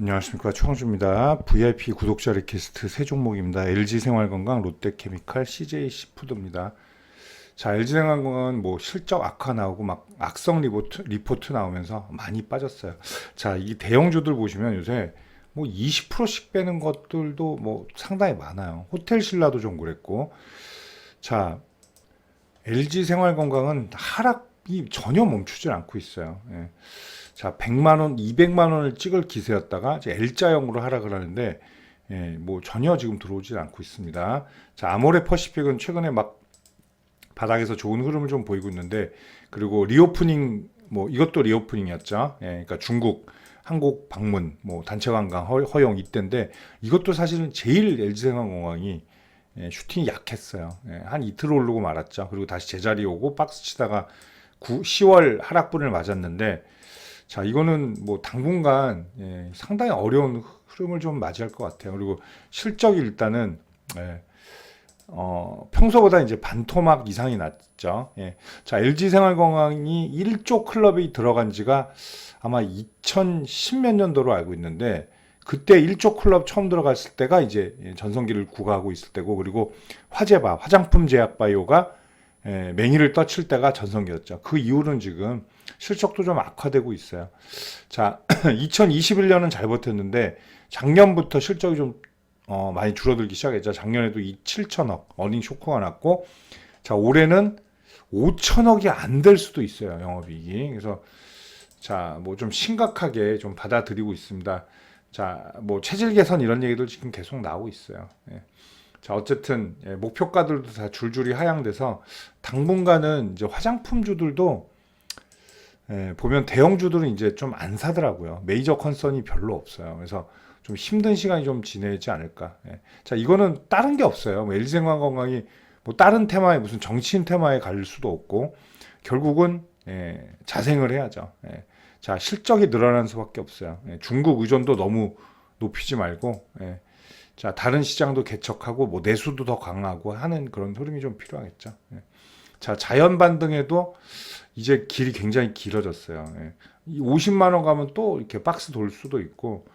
안녕하십니까 최광주입니다. VIP 구독자 리퀘스트 세 종목입니다. LG생활건강, 롯데케미칼, CJ시푸드입니다. 자, LG생활건강은 뭐 실적 악화 나오고 막 악성 리포트, 리포트 나오면서 많이 빠졌어요. 자, 이 대형주들 보시면 요새 뭐 20%씩 빼는 것들도 뭐 상당히 많아요. 호텔 신라도 좀 그랬고. 자, LG생활건강은 하락이 전혀 멈추질 않고 있어요. 예. 자, 100만 원, 200만 원을 찍을 기세였다가 이제 L자형으로 하락을 하는데 예, 뭐 전혀 지금 들어오질 않고 있습니다. 자, 아모레 퍼시픽은 최근에 막 바닥에서 좋은 흐름을 좀 보이고 있는데 그리고 리오프닝 뭐 이것도 리오프닝이었죠. 예, 그러니까 중국 한국 방문 뭐 단체 관광 허- 허용 이때인데 이것도 사실은 제일 LG생활공항이 예, 슈팅이 약했어요. 예, 한 이틀 오르고 말았죠. 그리고 다시 제자리 오고 박스 치다가 9, 10월 하락분을 맞았는데 자, 이거는 뭐 당분간 예, 상당히 어려운 흐름을 좀 맞이할 것 같아요. 그리고 실적이 일단은 예, 어, 평소보다 이제 반토막 이상이 났죠. 예. 자, LG생활건강이 1조 클럽이 들어간 지가 아마 2010몇 년도로 알고 있는데 그때 1조 클럽 처음 들어갔을 때가 이제 예, 전성기를 구가하고 있을 때고 그리고 화재바 화장품 제약 바이오가 예, 맹위를 떠칠 때가 전성기였죠. 그 이후로는 지금 실적도 좀 악화되고 있어요. 자, 2021년은 잘 버텼는데 작년부터 실적이 좀 어, 많이 줄어들기 시작했죠. 작년에도 이 7천억 어닝 쇼크가 났고, 자 올해는 5천억이 안 될 수도 있어요 영업이익이. 그래서 자 뭐 좀 심각하게 좀 받아들이고 있습니다. 자 뭐 체질 개선 이런 얘기도 지금 계속 나오고 있어요. 예. 자 어쨌든 예, 목표가들도 다 줄줄이 하향돼서 당분간은 이제 화장품주들도 예, 보면 대형주들은 이제 좀 안 사더라고요. 메이저 컨선이 별로 없어요. 그래서 좀 힘든 시간이 좀 지내지 않을까. 예. 자, 이거는 다른 게 없어요. 뭐 LG생활건강이 뭐 다른 테마에 무슨 정치인 테마에 갈 수도 없고 결국은 예, 자생을 해야죠. 예. 자, 실적이 늘어나는 수밖에 없어요. 예, 중국 의존도 너무 높이지 말고 예. 자, 다른 시장도 개척하고 뭐 내수도 더 강하고 하는 그런 흐름이 좀 필요하겠죠. 예. 자, 자연 반등에도 이제 길이 굉장히 길어졌어요. 예. 이 50만 원 가면 또 이렇게 박스 돌 수도 있고,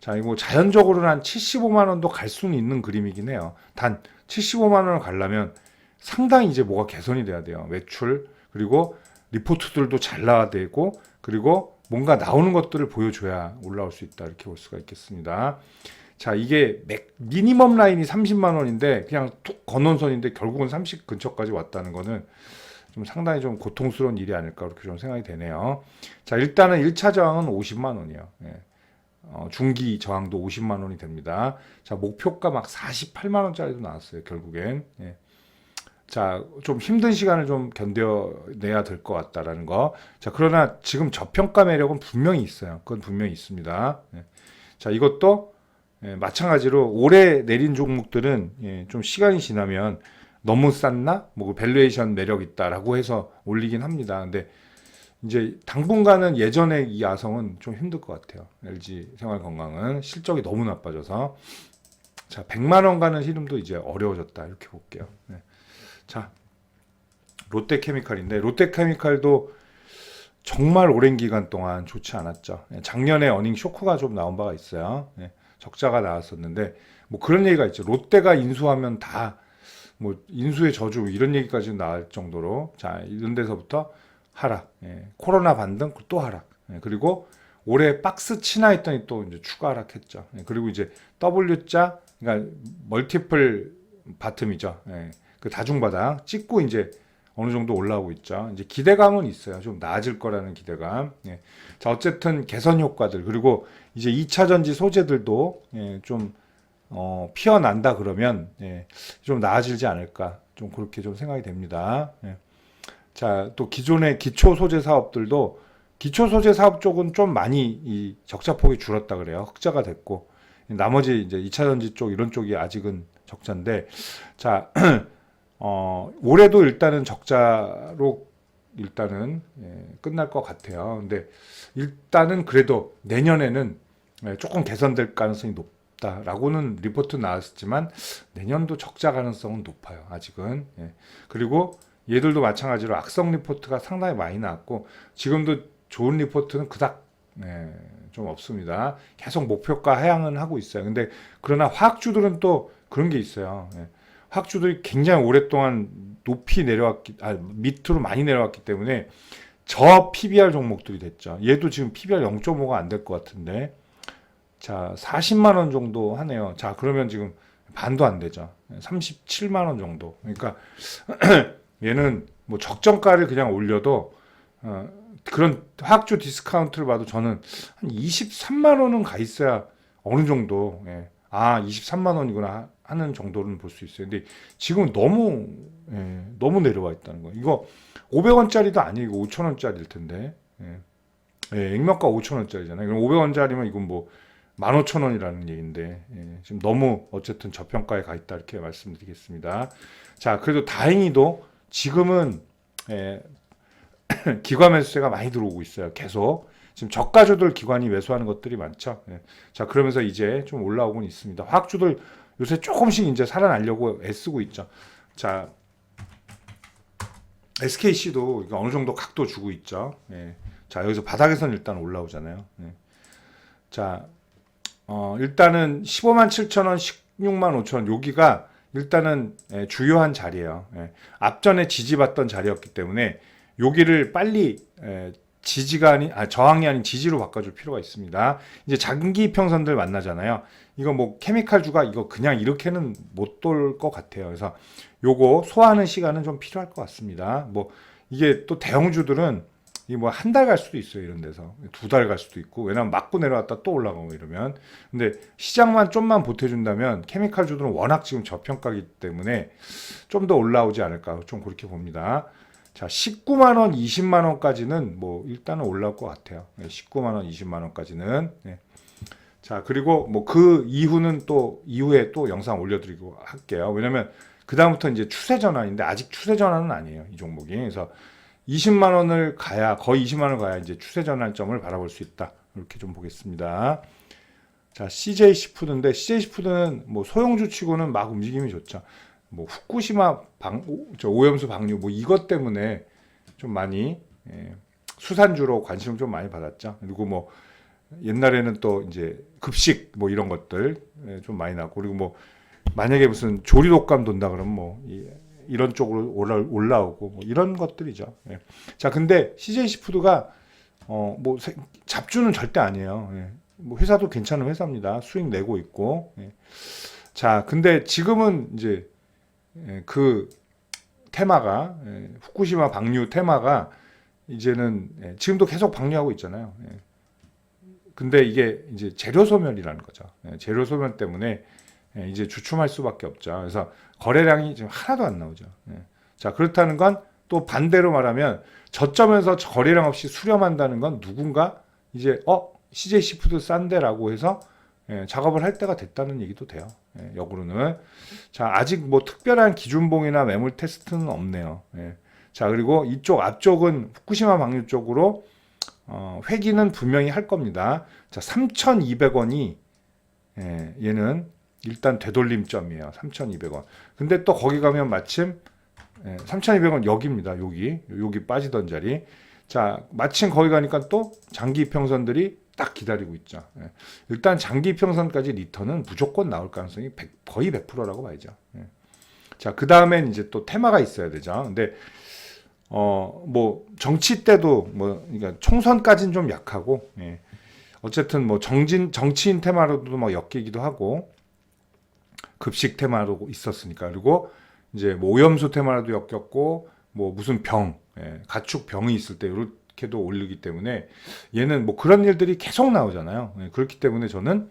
자, 이거 뭐 자연적으로는 한 75만 원도 갈 수는 있는 그림이긴 해요. 단 75만 원을 가려면 상당히 이제 뭐가 개선이 돼야 돼요. 매출 그리고 리포트들도 잘 나와야 되고 그리고 뭔가 나오는 것들을 보여줘야 올라올 수 있다 이렇게 볼 수가 있겠습니다. 자, 이게 맥- 미니멈 라인이 30만 원인데 그냥 툭 건넌 선인데 결국은 30 근처까지 왔다는 거는 좀 상당히 좀 고통스러운 일이 아닐까 그렇게 좀 생각이 되네요. 자, 일단은 1차 저항은 50만 원이에요. 예. 어, 중기 저항도 50만 원이 됩니다. 자, 목표가 막 48만 원짜리도 나왔어요, 결국엔. 예. 자, 좀 힘든 시간을 좀 견뎌내야 될 것 같다라는 거. 자, 그러나 지금 저평가 매력은 분명히 있어요. 그건 분명히 있습니다. 예. 자, 이것도 예, 마찬가지로 올해 내린 종목들은 예, 좀 시간이 지나면 너무 쌌나? 뭐 밸류에이션 매력 있다라고 해서 올리긴 합니다. 근데 이제 당분간은 예전의 이 야성은 좀 힘들 것 같아요. LG 생활건강은 실적이 너무 나빠져서 자 100만 원 가는 흐름도 이제 어려워졌다 이렇게 볼게요. 네. 자 롯데케미칼인데 롯데케미칼도 정말 오랜 기간 동안 좋지 않았죠. 예, 작년에 어닝 쇼크가 좀 나온 바가 있어요. 예, 적자가 나왔었는데 뭐 그런 얘기가 있죠. 롯데가 인수하면 다 뭐 인수의 저주 이런 얘기까지 나올 정도로 자 이런 데서부터 하락, 예, 코로나 반등 또 하락, 예, 그리고 올해 박스 치나 했더니 또 이제 추가 하락했죠. 예, 그리고 이제 W자 그러니까 멀티플 바텀이죠. 예, 그 다중바닥 찍고 이제 어느 정도 올라오고 있죠. 이제 기대감은 있어요. 좀 나아질 거라는 기대감. 예. 자 어쨌든 개선 효과들 그리고 이제 2차 전지 소재들도 예, 좀 어, 피어난다 그러면 예, 좀 나아지지 않을까 좀 그렇게 좀 생각이 됩니다. 예. 자, 또 기존의 기초 소재 사업들도 기초 소재 사업 쪽은 좀 많이 이 적자 폭이 줄었다 그래요. 흑자가 됐고 나머지 이제 2차 전지 쪽 이런 쪽이 아직은 적자인데 자, 어, 올해도 일단은 적자로 일단은 예, 끝날 것 같아요. 근데 일단은 그래도 내년에는 예, 조금 개선될 가능성이 높다라고는 리포트 나왔지만 내년도 적자 가능성은 높아요. 아직은. 예. 그리고 얘들도 마찬가지로 악성 리포트가 상당히 많이 나왔고 지금도 좋은 리포트는 그닥 예, 좀 없습니다. 계속 목표가 하향은 하고 있어요. 근데 그러나 화학주들은 또 그런 게 있어요. 예. 화학주들이 굉장히 오랫동안 높이 내려왔기, 아, 밑으로 많이 내려왔기 때문에 저 PBR 종목들이 됐죠. 얘도 지금 PBR 0.5가 안 될 것 같은데. 자, 40만 원 정도 하네요. 자, 그러면 지금 반도 안 되죠. 37만 원 정도. 그러니까 얘는 뭐 적정가를 그냥 올려도 어, 그런 화학주 디스카운트를 봐도 저는 한 23만 원은 가 있어야 어느 정도 예. 아 23만 원이구나 하- 하는 정도는 볼 수 있어요. 근데 지금 너무 예, 너무 내려와 있다는 거. 이거 500원짜리도 아니고 5천원짜리일 텐데. 예. 예, 액면가 5천원짜리잖아요. 그럼 500원짜리면 이건 뭐 15,000원이라는 얘기인데 예, 지금 너무 어쨌든 저평가에 가 있다 이렇게 말씀드리겠습니다. 자, 그래도 다행히도 지금은 예, 기관 매수세가 많이 들어오고 있어요. 계속 지금 저가주들 기관이 매수하는 것들이 많죠. 예. 자, 그러면서 이제 좀 올라오곤 있습니다. 화학주들 요새 조금씩 이제 살아나려고 애쓰고 있죠. 자, SKC도 어느 정도 각도 주고 있죠. 예. 자, 여기서 바닥에선 일단 올라오잖아요. 예. 자, 어, 일단은 15만 7천 원, 16만 5천 원 여기가 일단은 예, 주요한 자리예요. 예. 앞전에 지지받던 자리였기 때문에 여기를 빨리 예, 지지가 아닌 아, 저항이 아닌 지지로 바꿔줄 필요가 있습니다. 이제 장기 평선들 만나잖아요. 이거 뭐 케미칼주가 이거 그냥 이렇게는 못 돌 것 같아요. 그래서 요거 소화하는 시간은 좀 필요할 것 같습니다. 뭐 이게 또 대형주들은 이 뭐 한 달 갈 수도 있어요 이런 데서 두 달 갈 수도 있고 왜냐면 맞고 내려왔다 또 올라가고 이러면 근데 시장만 좀만 보태준다면 케미칼주들은 워낙 지금 저평가기 때문에 좀 더 올라오지 않을까 좀 그렇게 봅니다. 자 19만 원, 20만 원까지는 뭐 일단은 올라올 것 같아요. 네, 19만 원, 20만 원까지는 네. 자 그리고 뭐 그 이후는 또 이후에 또 영상 올려드리고 할게요. 왜냐면 그 다음부터 이제 추세 전환인데 아직 추세 전환은 아니에요 이 종목이 그래서 20만 원을 가야 거의 20만 원을 가야 이제 추세 전환점을 바라볼 수 있다. 이렇게 좀 보겠습니다. 자, CJ 시푸드인데 CJ 시푸드는 뭐 소형주 치고는 막 움직임이 좋죠. 뭐 후쿠시마 방, 오- 저 오염수 방류 뭐 이것 때문에 좀 많이 예, 수산주로 관심을 좀 많이 받았죠. 그리고 뭐 옛날에는 또 이제 급식 뭐 이런 것들 예, 좀 많이 나고 그리고 뭐 만약에 무슨 조리 독감 돈다 그러면 뭐 이, 이런 쪽으로 올라, 올라오고 뭐 이런 것들이죠. 예. 자, 근데 CJ 시푸드가 어 뭐 잡주는 절대 아니에요. 예. 뭐 회사도 괜찮은 회사입니다. 수익 내고 있고. 예. 자, 근데 지금은 이제 예, 그 테마가 예, 후쿠시마 방류 테마가 이제는 예, 지금도 계속 방류하고 있잖아요. 예. 근데 이게 이제 재료 소멸이라는 거죠. 예, 재료 소멸 때문에 예, 이제 주춤할 수밖에 없죠. 그래서 거래량이 지금 하나도 안 나오죠. 예. 자 그렇다는 건 또 반대로 말하면 저점에서 거래량 없이 수렴한다는 건 누군가 이제 어 CJ 시푸드 싼데라고 해서 예, 작업을 할 때가 됐다는 얘기도 돼요. 예, 역으로는 자 아직 뭐 특별한 기준봉이나 매물 테스트는 없네요. 예. 자 그리고 이쪽 앞쪽은 후쿠시마 방류 쪽으로 어, 회기는 분명히 할 겁니다. 자 3,200원이 예, 얘는 일단 되돌림점이에요. 3,200원. 근데 또 거기 가면 마침 예, 3,200원 여기입니다. 여기 여기 빠지던 자리. 자 마침 거기 가니까 또 장기 평선들이 딱 기다리고 있죠. 예. 일단 장기 평선까지 리턴은 무조건 나올 가능성이 100, 거의 100%라고 봐야죠. 예. 자, 그 다음엔 이제 또 테마가 있어야 되죠. 근데 어, 뭐 정치 때도 뭐 그러니까 총선까지는 좀 약하고 예. 어쨌든 뭐 정진 정치인 테마로도 막 엮이기도 하고 급식 테마로 있었으니까 그리고 이제 뭐 오염수 테마로도 엮였고 뭐 무슨 병 예, 가축 병이 있을 때 이렇게도 올리기 때문에 얘는 뭐 그런 일들이 계속 나오잖아요. 예, 그렇기 때문에 저는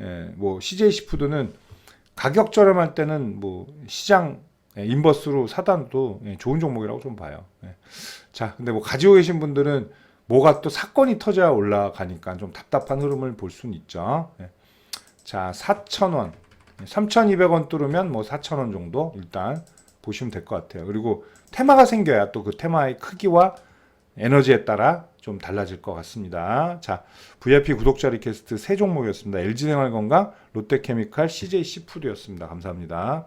예, 뭐 CJ 시푸드는 가격 저렴할 때는 뭐 시장 예, 인버스로 사단도 예, 좋은 종목이라고 좀 봐요. 예. 자, 근데 뭐 가지고 계신 분들은 뭐가 또 사건이 터져야 올라가니까 좀 답답한 흐름을 볼 수는 있죠. 예. 자, 4,000원. 3,200원 뚫으면 뭐 4,000원 정도 일단 보시면 될 것 같아요. 그리고 테마가 생겨야 또 그 테마의 크기와 에너지에 따라 좀 달라질 것 같습니다. 자, VIP 구독자 리퀘스트 세 종목이었습니다. LG생활건강, 롯데케미칼, CJ 시푸드였습니다. 감사합니다.